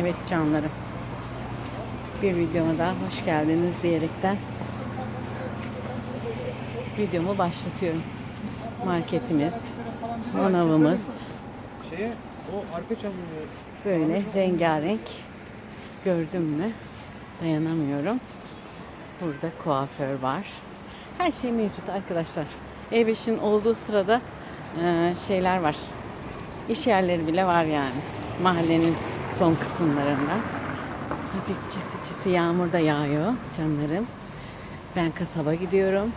Evet canlarım. Bir videoma daha hoş geldiniz diyerekten videomu başlatıyorum. Marketimiz, manavımız Şeye o arka çamurluğu böyle rengarenk. Gördüm mü? Dayanamıyorum. Burada kuaför var. Her şey mevcut arkadaşlar. E5'in olduğu sırada şeyler var. İş yerleri bile var yani. Mahallenin son kısımlarında. Hafif çisi çisi yağmur da yağıyor canlarım. Ben kasaba gidiyorum.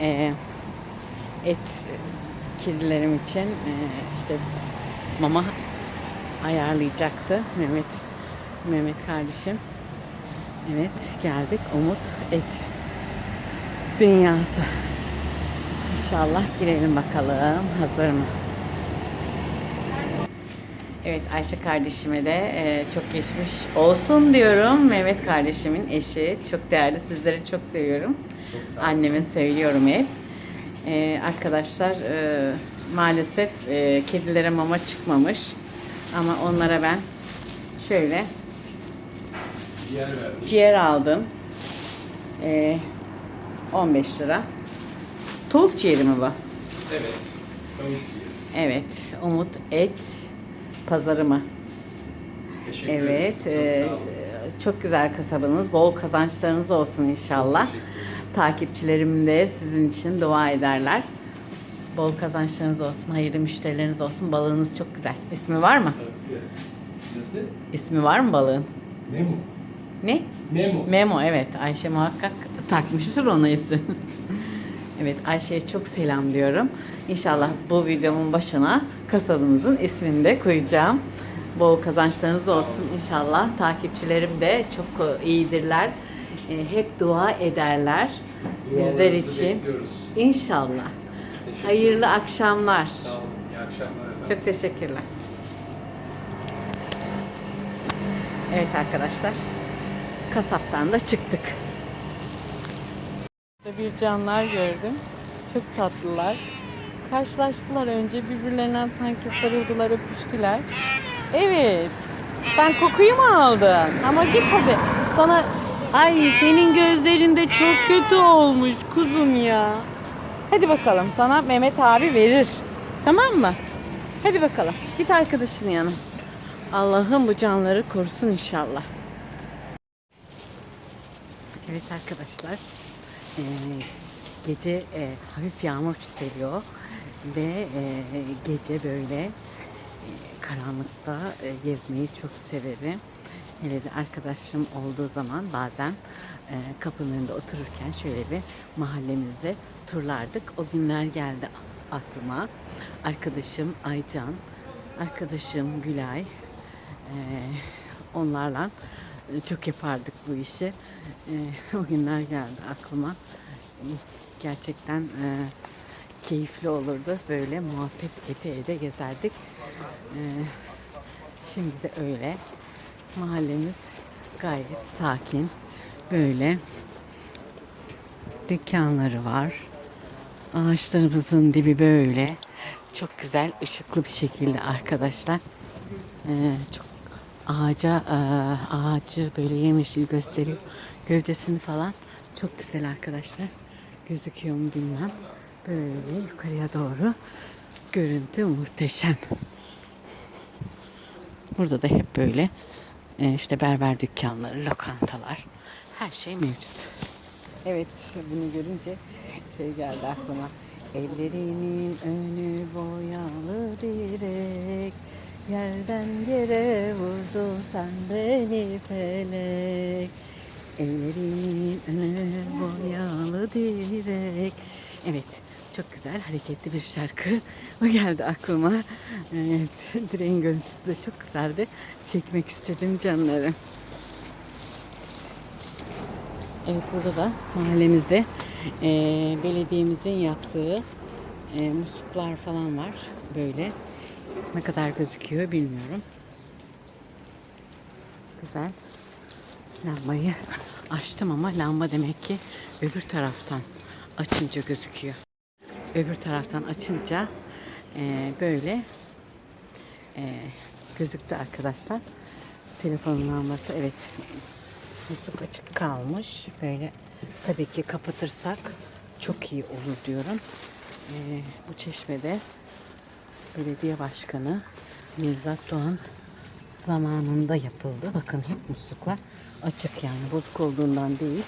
E, et kedilerim için e, işte mama ayarlayacaktı Mehmet Mehmet kardeşim. Evet geldik Umut et dünyası. İnşallah girelim bakalım. Hazır mı? Evet Ayşe kardeşime de e, çok geçmiş olsun diyorum. Mehmet kardeşimin eşi. Çok değerli. Sizleri çok seviyorum. Annemin söylüyorum hep. E, arkadaşlar e, maalesef e, kedilere mama çıkmamış. Ama onlara ben şöyle ciğer verdim. ciğer aldım. E, 15 lira. Tavuk ciğeri mi bu? Evet. Tavuk ciğeri. Evet. Umut et pazarı mı? Teşekkür Evet. ederiz. Çok e, çok güzel kasabanız. Bol kazançlarınız olsun inşallah. Ederim. Takipçilerim de sizin için dua ederler. Bol kazançlarınız olsun, hayırlı müşterileriniz olsun. Balığınız çok güzel. İsmi var mı? Nasıl? İsmi var mı balığın? Memo. Ne? Memo. Memo evet. Ayşe muhakkak takmıştır ona isim. evet Ayşe'ye çok selam diyorum. İnşallah bu videomun başına kasabınızın ismini de koyacağım. Bol kazançlarınız olsun inşallah. Takipçilerim de çok iyidirler. E, Hep dua ederler bizler için. bekliyoruz. İnşallah. Hayırlı akşamlar. Sağ olun. İyi akşamlar efendim. Çok teşekkürler. Evet arkadaşlar. Kasaptan da çıktık. Bir canlar gördüm. Çok tatlılar. Karşılaştılar önce birbirlerinden sanki sarıldılar, öpüştüler. Evet. Sen kokuyu mu aldın? Ama git hadi. Sana ay senin gözlerinde çok kötü olmuş kuzum ya. Hadi bakalım sana Mehmet abi verir. Tamam mı? Hadi bakalım. Git arkadaşının yanına. Allah'ım bu canları korusun inşallah. Evet arkadaşlar. eee, gece eee, hafif yağmur çiseliyor ve eee, gece böyle eee, karanlıkta eee, gezmeyi çok severim. Hele de arkadaşım olduğu zaman bazen eee, kapının önünde otururken şöyle bir mahallemizde turlardık. O günler geldi aklıma. Arkadaşım Aycan, arkadaşım Gülay, eee, onlarla e, çok yapardık bu işi. E, o günler geldi aklıma. E, Gerçekten e, keyifli olurdu. Böyle muhabbet ede ede gezerdik. E, şimdi de öyle. Mahallemiz gayet sakin. Böyle dükkanları var. Ağaçlarımızın dibi böyle. Çok güzel ışıklı bir şekilde arkadaşlar. Ee, çok ağaca e, ağacı böyle yemyeşil gösteriyor. Gövdesini falan. Çok güzel arkadaşlar. Gözüküyor mu bilmem. Böyle yukarıya doğru görüntü muhteşem. Burada da hep böyle e, işte berber dükkanları, lokantalar her şey mevcut. Evet bunu görünce şey geldi aklıma. Evlerinin önü boyalı direk Yerden yere vurdun sen beni felek Evlerinin önü boyalı direk Evet çok güzel hareketli bir şarkı. O geldi aklıma. Evet direğin görüntüsü de çok güzeldi. Çekmek istedim canlarım. Evet burada da mahallemizde e, belediyemizin yaptığı e, musluklar falan var. Böyle ne kadar gözüküyor bilmiyorum. Güzel. Lambayı açtım ama lamba demek ki öbür taraftan açınca gözüküyor. Öbür taraftan açınca e, böyle e, gözüktü arkadaşlar. Telefonun lambası evet musluk açık kalmış. Böyle tabii ki kapatırsak çok iyi olur diyorum. Ee, bu çeşmede belediye başkanı Nevzat Doğan zamanında yapıldı. Bakın hep musluklar açık yani bozuk olduğundan değil.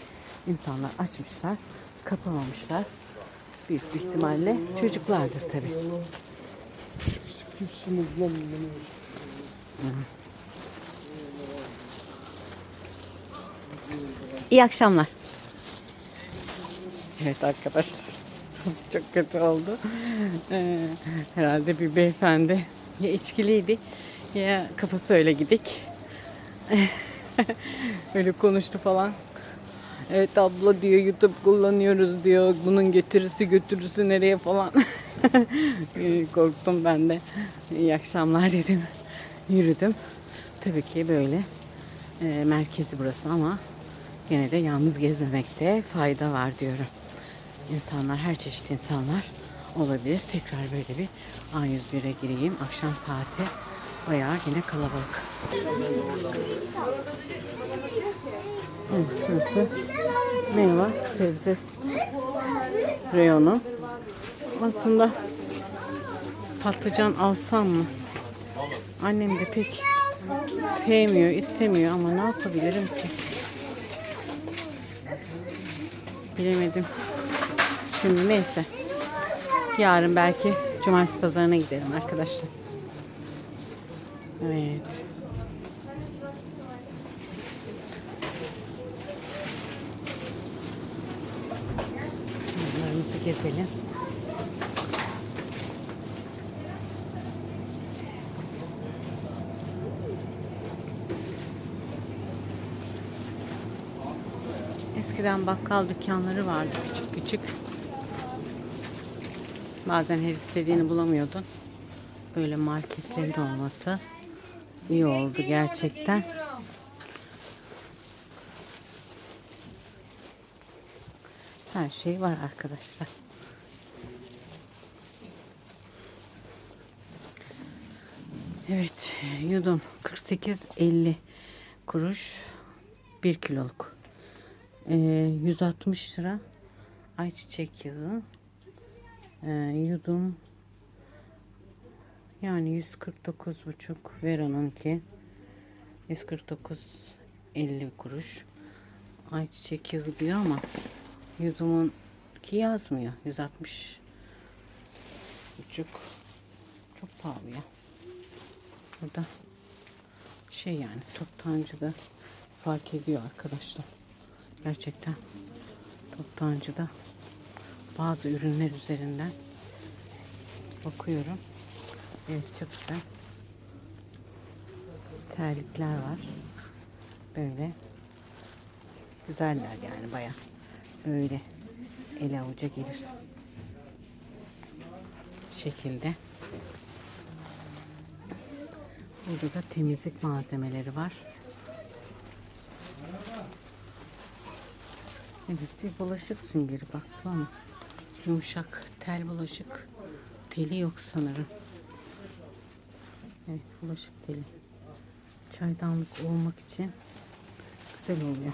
İnsanlar açmışlar, kapamamışlar. Büyük bir ihtimalle çocuklardır beni? İyi akşamlar. Evet arkadaşlar. Çok kötü oldu. Ee, herhalde bir beyefendi ya içkiliydi ya kafası öyle gidik. öyle konuştu falan. Evet abla diyor YouTube kullanıyoruz diyor. Bunun getirisi götürüsü nereye falan. Korktum ben de. İyi akşamlar dedim. Yürüdüm. Tabii ki böyle e, merkezi burası ama Yine de yalnız gezmemekte fayda var diyorum. İnsanlar, her çeşit insanlar olabilir. Tekrar böyle bir A101'e gireyim. Akşam saati bayağı yine kalabalık. Evet, burası meyve, sebze reyonu. Aslında patlıcan alsam mı? Annem de pek sevmiyor, istemiyor ama ne yapabilirim ki? Bilemedim. Şimdi neyse. Yarın belki cumartesi pazarına gidelim arkadaşlar. Evet. Gezelim. Eskiden bakkal dükkanları vardı küçük küçük. Bazen her istediğini bulamıyordun. Böyle marketlerin olması iyi oldu gerçekten. Her şey var arkadaşlar. Evet, yudum 48.50 kuruş 1 kiloluk. Ee, 160 lira ayçiçek yağı. Ee, yudum yani 149 buçuk Vera'nınki 149 50 kuruş ayçiçek yağı diyor ama yudumun ki yazmıyor 160 buçuk. Çok pahalı ya. Burada şey yani toptancıda fark ediyor arkadaşlar. Gerçekten toptancıda bazı ürünler üzerinden bakıyorum. Evet çok güzel terlikler var. Böyle güzeller yani baya böyle el avuca gelir şekilde burada da temizlik malzemeleri var Evet bir bulaşık süngeri baktım ama yumuşak tel bulaşık teli yok sanırım. Evet bulaşık teli. Çaydanlık olmak için güzel oluyor.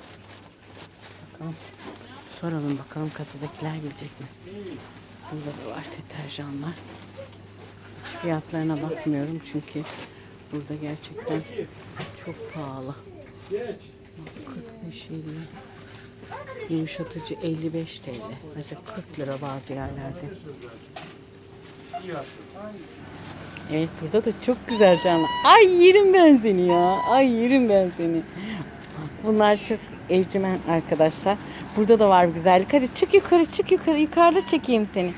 Bakalım. Soralım bakalım kasadakiler gelecek mi? Burada da var deterjanlar. Fiyatlarına bakmıyorum çünkü burada gerçekten çok pahalı. 45 50 Yumuşatıcı 55 TL. Mesela 40 lira bazı yerlerde. Evet burada da çok güzel canlı. Ay yerim ben seni ya. Ay yerim ben seni. Bunlar çok evcimen arkadaşlar. Burada da var bir güzellik. Hadi çık yukarı çık yukarı. Yukarıda çekeyim seni.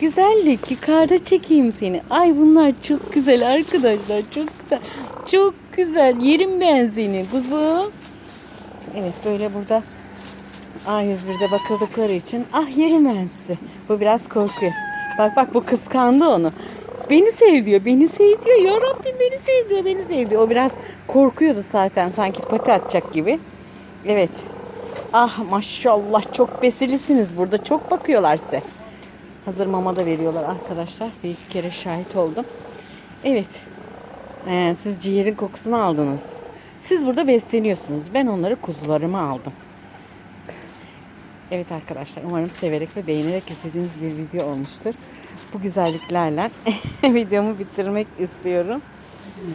Güzellik yukarıda çekeyim seni. Ay bunlar çok güzel arkadaşlar. Çok güzel. Çok güzel. Yerim ben seni kuzum. Evet böyle burada A101'de bakıldıkları için ah yerim ben. Bu biraz korkuyor. Bak bak bu kıskandı onu. Beni sev diyor, beni sev diyor. Ya Rabbim beni sev diyor, beni sev diyor. O biraz korkuyordu zaten sanki pati atacak gibi. Evet. Ah maşallah çok besilisiniz burada. Çok bakıyorlar size. Hazır mama da veriyorlar arkadaşlar. Bir iki kere şahit oldum. Evet. Ee, siz ciğerin kokusunu aldınız. Siz burada besleniyorsunuz. Ben onları kuzularıma aldım. Evet arkadaşlar umarım severek ve beğenerek izlediğiniz bir video olmuştur. Bu güzelliklerle videomu bitirmek istiyorum.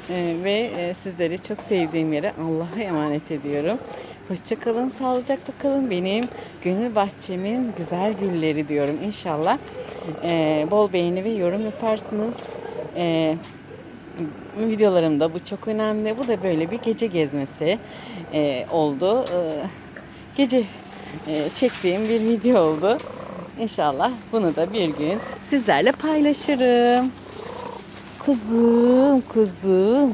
Ee, ve e, sizleri çok sevdiğim yere Allah'a emanet ediyorum. Hoşçakalın, sağlıcakla kalın. Benim gönül bahçemin güzel gülleri diyorum inşallah. Ee, bol beğeni ve yorum yaparsınız. Ee, videolarımda bu çok önemli. Bu da böyle bir gece gezmesi e, oldu. Ee, gece e, çektiğim bir video oldu. İnşallah bunu da bir gün sizlerle paylaşırım. Kuzum, kuzum.